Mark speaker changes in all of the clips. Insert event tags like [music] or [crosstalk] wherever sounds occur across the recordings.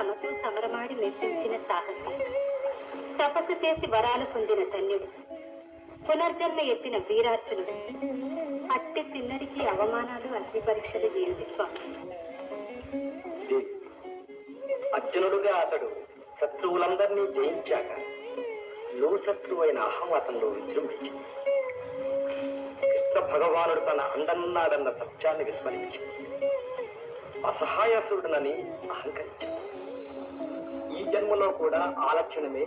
Speaker 1: తమతో సమరమాడి మెప్పించిన సాహసం. తపస్సు చేసి వరాలు పొందిన ధన్యుడు. పునర్జన్మ ఎత్తిన వీరార్జునుడు. అట్టి చిన్నడికి అవమానాలు అగ్ని పరీక్షలు ఏమిటి స్వామి.
Speaker 2: అర్జునుడుగా అతడు శత్రువులందరినీ జయించాక లో శత్రువైన అహం అతనిలో విజృంభించింది. కృష్ణ భగవానుడు తన అండన్నాడన్న సత్యాన్ని విస్మరించి అసహాయసుడునని అహంకరించాడు జన్మలో కూడా ఆలక్షణమే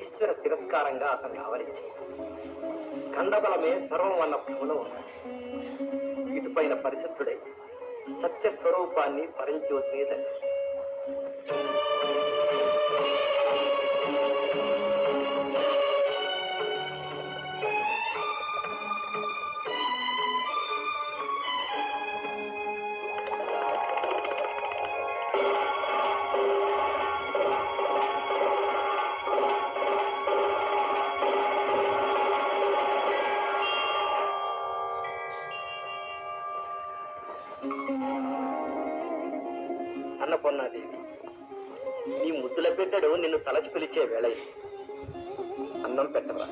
Speaker 2: ఈశ్వర తిరస్కారంగా అతన్ని ఆవరించింది. ఖండబలమే సర్వం అన్న భ్రమలో ఉన్నాడు ఇటుపైన పరిశుద్ధుడై సత్య స్వరూపాన్ని పరంజ్యోతిని దర్శించాడు అన్నపూర్ణాదేవి నీ ముద్దుల బిడ్డడు నిన్ను తలచి పిలిచే వేళ అన్నం పెట్టవరా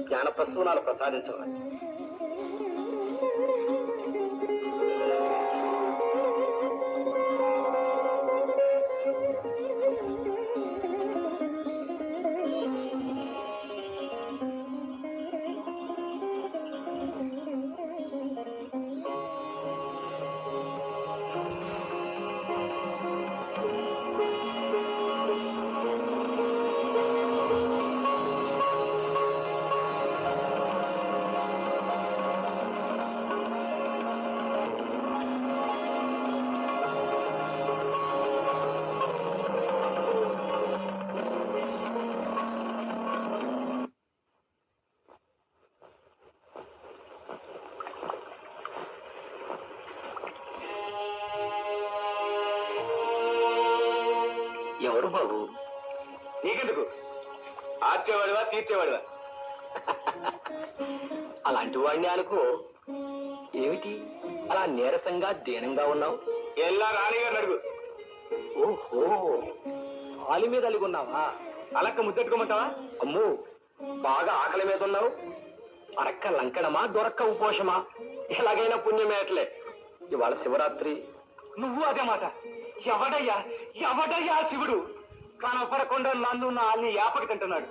Speaker 2: జ్ఞాన ప్రసూనాలు ఎవరు బాబు?
Speaker 3: నీకెందుకు? ఆర్చేవాడివా తీర్చేవాడివా?
Speaker 2: అలాంటి వాడిని అనుకో. ఏమిటి? అలా నీరసంగా దీనంగా ఉన్నావు?
Speaker 3: ఎల్లా రాణిగారు అడుగు.
Speaker 2: ఓహో కాలి మీద అలిగి ఉన్నావా?
Speaker 3: అలక్క ముద్దెట్టుకోమంటావా?
Speaker 2: అమ్మో బాగా ఆకలి మీద ఉన్నావు? అరక్క లంకనమా దొరక్క ఉపోషమా? ఎలాగైనా పుణ్యమేట్లే ఇవాళ శివరాత్రి.
Speaker 3: నువ్వు అదే మాట. ఎవడయ్యా? ఎవడయ్యా శివుడు? కనపడకుండా నన్ను నా అన్ని యాపకి తింటున్నాడు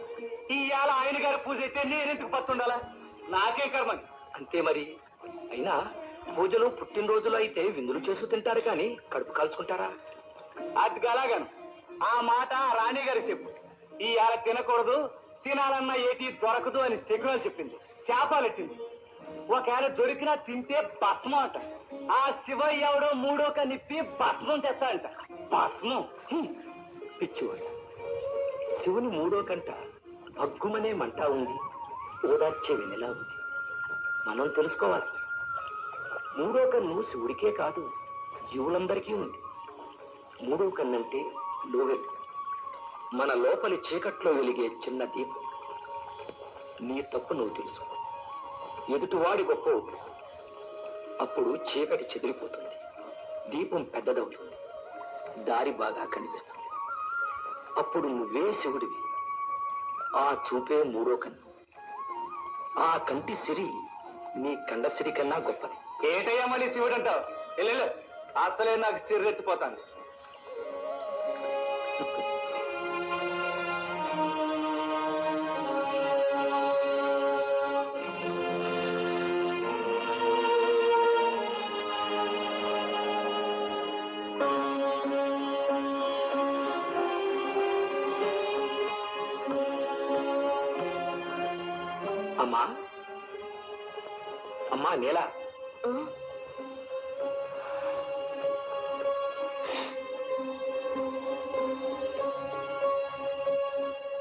Speaker 3: ఇవాళ ఆయన గారి పూజ అయితే నేనెందుకు పత్తుండాలా నాకే కర్మ.
Speaker 2: అంతే మరి. అయినా పూజలు పుట్టినరోజులు అయితే విందులు చేసు తింటారు కానీ కడుపు కాల్చుకుంటారా?
Speaker 3: అది అలాగాను. ఆ మాట రాణి గారికి చెప్పు. ఇవాళ తినకూడదు తినాలన్న ఏటి దొరకదు అని సిగ్నల్ చెప్పింది. చేపాలెట్టింది. ఒకవేళ దొరికినా తింటే భస్మం అంట. ఆ శివయ్య ఎవడో మూడో కనిప్పి భస్మం చేస్తాడంట. భస్మం?
Speaker 2: పిచ్చివాడు. శివుని మూడో కంట భగ్గుమనే మంట ఉంది. ఓదార్చే వెనెలా ఉంది. మనం తెలుసుకోవాలి మూడో కన్ను శివుడికే కాదు జీవులందరికీ ఉంది. మూడో కన్నంటే లోవెల్ మన లోపలి చీకట్లో వెలిగే చిన్న దీపం. నీ తప్పు నువ్వు తెలుసుకో. ఎదుటివాడి గొప్ప అవుతుంది. అప్పుడు చీకటి చెదిరిపోతుంది. దీపం పెద్దదవుతుంది. దారి బాగా కనిపిస్తుంది. అప్పుడు నువ్వే శివుడివి. ఆ చూపే మూడో కన్ను. ఆ కంటి సిరి నీ కండ సిరి కన్నా గొప్పది.
Speaker 3: ఏటయ్యా మళ్ళీ శివుడు అంటావు అసలే నాకు సిర్రెత్తిపోతాను [laughs]
Speaker 2: అమ్మా. అమ్మా నీల.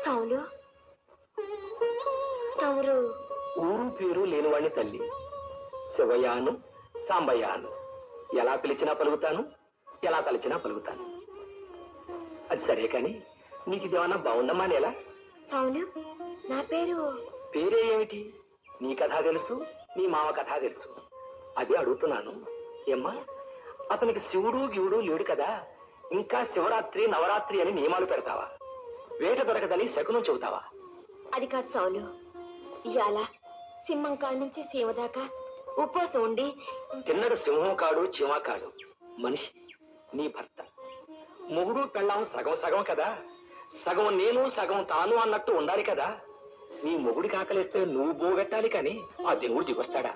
Speaker 1: సౌలు తమరు
Speaker 2: ఊరు పేరు లేనివాణ్ణి తల్లి. శివయాను సాంబయ్యాను. ఎలా పిలిచినా పలుకుతాను ఎలా తలిచినా పలుకుతాను. అది సరే కాని నీకు ఇదేమన్నా బాగుందమ్మా నేల?
Speaker 1: సౌలు నా పేరు
Speaker 2: పేరే ఏమిటి? నీ కథ తెలుసు నీ మామ కథ తెలుసు. అదే అడుగుతున్నాను. ఏమ్మా అతనికి శివుడు గివుడు లేడు కదా. ఇంకా శివరాత్రి నవరాత్రి అని నియమాలు పెడతావా? వేట దొరకదని శకునం చెబుతావా?
Speaker 4: అది కాదు సౌలు ఇవాళ సింహం కాడ నుంచి సీమ దాకా ఉపవాసం ఉండి
Speaker 2: తిన్నడు సింహం కాడు చీమా కాడు. మనిషి నీ భర్త. మొగుడు పెళ్ళాం సగం సగం కదా. సగం నేను సగం తాను అన్నట్టు ఉండాలి కదా. నీ మొగుడికి ఆకలిస్తే నువ్వు బోగెట్టాలి కానీ ఆ దేవుడు దిగొస్తాడా?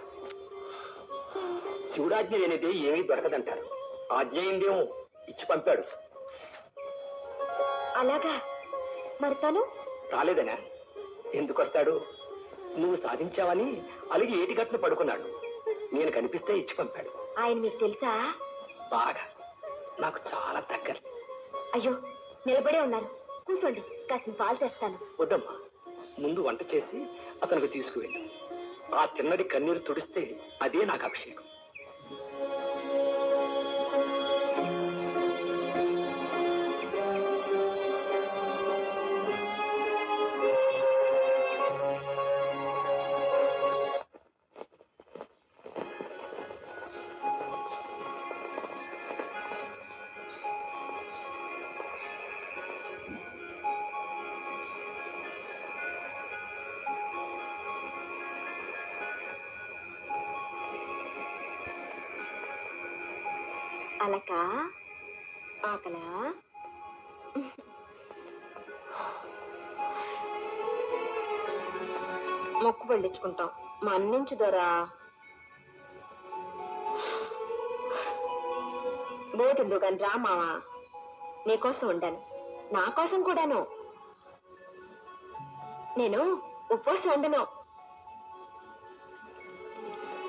Speaker 2: శివుడాజ్ఞ లేనిదే ఏమీ దొరకదంటారు. ఆజ్ఞ అయిందేమో ఇచ్చి పంపాడు.
Speaker 4: అలాగా? మరి తను?
Speaker 2: రాలేదనా? ఎందుకు వస్తాడు నువ్వు సాధించావని అలిగి ఏటిగట్టును పడుకున్నాడు. నేను కనిపిస్తే ఇచ్చి పంపాడు.
Speaker 4: ఆయన మీకు తెలుసా?
Speaker 2: బాగా. నాకు చాలా దగ్గర.
Speaker 4: అయ్యో నిలబడే ఉన్నారు కూర్చోండి కాసిన పాలు తెస్తాను.
Speaker 2: వద్దమ్మా. ముందు వంట చేసి అతనికి తీసుకువెళ్ళు ఆ తిన్నది కన్నీరు తుడిస్తే అదే నాకు అభిషేకం.
Speaker 4: అలక ఆకలా. మొక్కు పండించుకుంటాం. మన్నించు దొరా. బోతుందో కానీ రా మావా. నీకోసం ఉండాను. నా కోసం కూడాను. నేను ఉపవాసం ఉండను.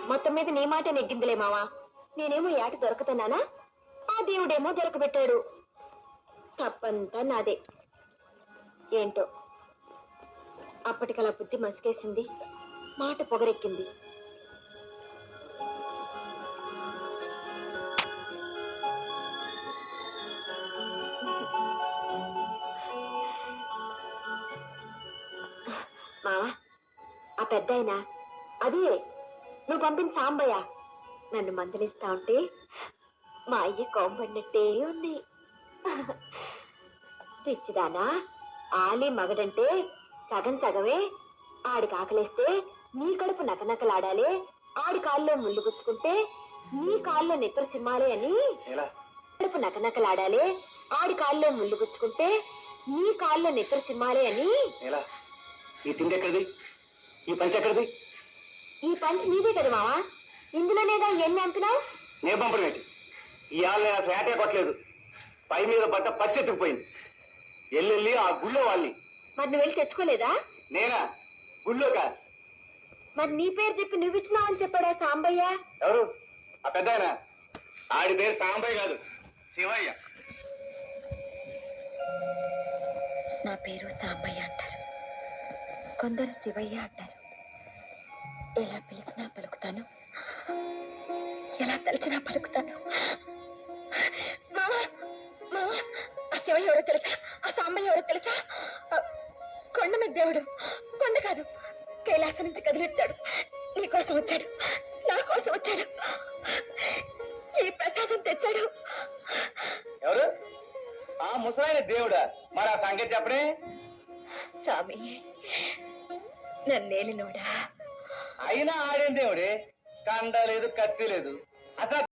Speaker 4: మొత్తం మీద నీ మాట నెగ్గిందిలే మావా. నేనేమో ఏట దొరకతున్నానా? మహాదేవుడేమో దొరకబెట్టాడు. తప్పంతా నాదే. ఏంటో? అప్పటికలా బుద్ధి మసికేసింది. మాట పొగరెక్కింది. మావా ఆ పెద్ద అదే నువ్వు పంపిన సాంబయ్య. నన్ను మందలిస్తా ఉంటే మా అయ్య కోంబడినట్టే ఉంది. పిచ్చిదానా ఆలి మగడంటే సగం సగమే. ఆడికి ఆకలిస్తే నీ కడుపు నకనకలాడాలి. ఆడి కాల్లో ముళ్ళు గుచ్చుకుంటే నీ కాల్లో నిద్ర సిమ్మాలి అని కడుపు నకనకలాడాలి. ఆడి కాల్లో ముళ్ళు గుచ్చుకుంటే నీ కాల్లో నిద్ర సిమ్మాలి అని.
Speaker 2: ఈ తిండి ఎక్కడిది? ఈ పంచి ఎక్కడిది?
Speaker 4: ఈ పంచి నీదే కదా మావా? ఇందులోనేగా ఎన్ని అంటున్నావు
Speaker 3: నే పంపడం ఇవాళ నేను అసలు ఏటే కొట్టలేదు పై మీద బట్ట పచ్చెత్తుకుపోయింది ఎల్లెళ్ళి ఆ గుళ్ళో వాళ్ళి
Speaker 4: మరి నువ్వు వెళ్ళి తెచ్చుకోలేదా?
Speaker 3: నేనా? గుళ్ళోకా
Speaker 4: మరి నీ పేరు చెప్పి నువ్వు ఇచ్చినావు అని చెప్పాడా సాంబయ్య?
Speaker 3: ఎవరు? ఆ పెద్ద ఆడి పేరు సాంబయ్య కాదు శివయ్య.
Speaker 4: నా పేరు సాంబయ్య అంటారు. కొందరు శివయ్య అంటారు. ఎలా పిలిచినా పలుకుతాను? ఎలా తలిచినా పలుకుతాను? ఎవరో తెలుసా? ఆ సాంబయ్య ఎవరో తెలుసా? కొండ మీద దేవుడు. కొండ కాదు కైలాసం నుంచి కదిలిచ్చాడు నీ కోసం వచ్చాడు. నా కోసం వచ్చాడు. ఈ ప్రసాదం తెచ్చాడు.
Speaker 3: ఎవరు? ఆ ముసలాయన దేవుడా? మరి ఆ సంగతి చెప్పడే
Speaker 4: స్వామి నన్నేలినోడా?
Speaker 3: అయినా ఆడేం దేవుడే? కండ లేదు కత్తి లేదు. అసలు